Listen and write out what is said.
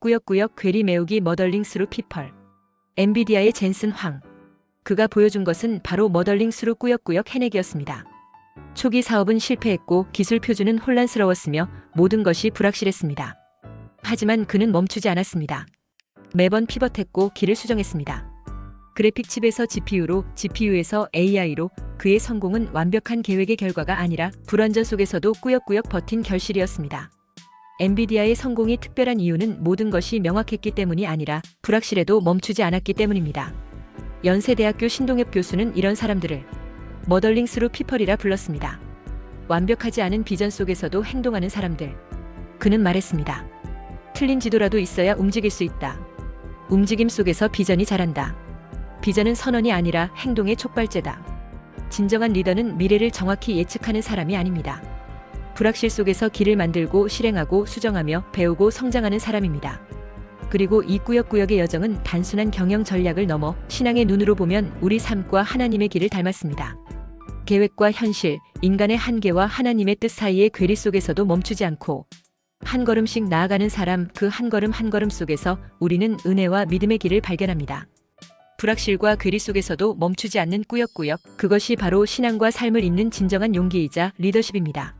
꾸역꾸역 괴리 메우기 머덜링 스루 피펄. 엔비디아의 젠슨 황. 그가 보여준 것은 바로 머덜링 스루 꾸역꾸역 해내기였습니다. 초기 사업은 실패했고 기술 표준은 혼란스러웠으며 모든 것이 불확실했습니다. 하지만 그는 멈추지 않았습니다. 매번 피벗했고 길을 수정했습니다. 그래픽 칩에서 GPU로, GPU에서 AI로 그의 성공은 완벽한 계획의 결과가 아니라 불완전 속에서도 꾸역꾸역 버틴 결실이었습니다. 엔비디아의 성공이 특별한 이유는 모든 것이 명확했기 때문이 아니라 불확실해도 멈추지 않았기 때문입니다. 연세대학교 신동엽 교수는 이런 사람들을 머덜링스루 피펄이라 불렀습니다. 완벽하지 않은 비전 속에서도 행동하는 사람들. 그는 말했습니다. 틀린 지도라도 있어야 움직일 수 있다. 움직임 속에서 비전이 자란다. 비전은 선언이 아니라 행동의 촉발제다. 진정한 리더는 미래를 정확히 예측하는 사람이 아닙니다. 불확실 속에서 길을 만들고 실행하고 수정하며 배우고 성장하는 사람입니다. 그리고 이 꾸역꾸역의 여정은 단순한 경영 전략을 넘어 신앙의 눈으로 보면 우리 삶과 하나님의 길을 닮았습니다. 계획과 현실, 인간의 한계와 하나님의 뜻 사이의 괴리 속에서도 멈추지 않고 한 걸음씩 나아가는 사람 그 한 걸음 한 걸음 속에서 우리는 은혜와 믿음의 길을 발견합니다. 불확실과 괴리 속에서도 멈추지 않는 꾸역꾸역 그것이 바로 신앙과 삶을 잇는 진정한 용기이자 리더십입니다.